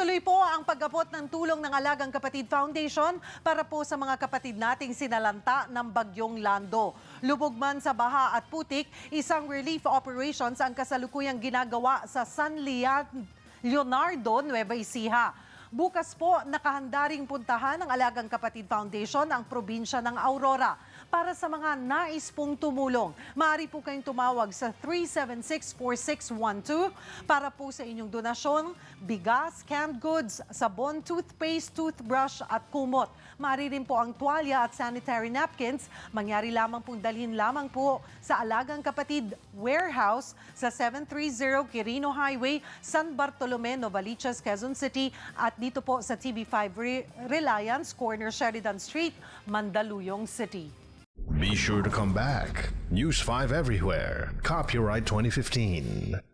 Tuloy-tuloy po ang pag-abot ng tulong ng Alagang Kapatid Foundation para po sa mga kapatid nating sinalanta ng bagyong Lando. Lubog man sa baha at putik, isang relief operations ang kasalukuyang ginagawa sa San Leon- Leonardo, Nueva Ecija. Bukas po, nakahanda ring puntahan ng Alagang Kapatid Foundation ang probinsya ng Aurora para sa mga nais pong tumulong. Maaari po kayong tumawag sa 376-4612 para po sa inyong donasyon, bigas, canned goods, sabon, toothpaste, toothbrush at kumot. Maaari rin po ang tuwalya at sanitary napkins. Mangyari lamang pong dalhin lamang po sa Alagang Kapatid Warehouse sa 730 Quirino Highway, San Bartolome, Novaliches, Quezon City at dito po sa TV5 Re- Reliance, corner Sheridan Street, Mandaluyong City. Be sure to come back. News 5 everywhere. Copyright 2015.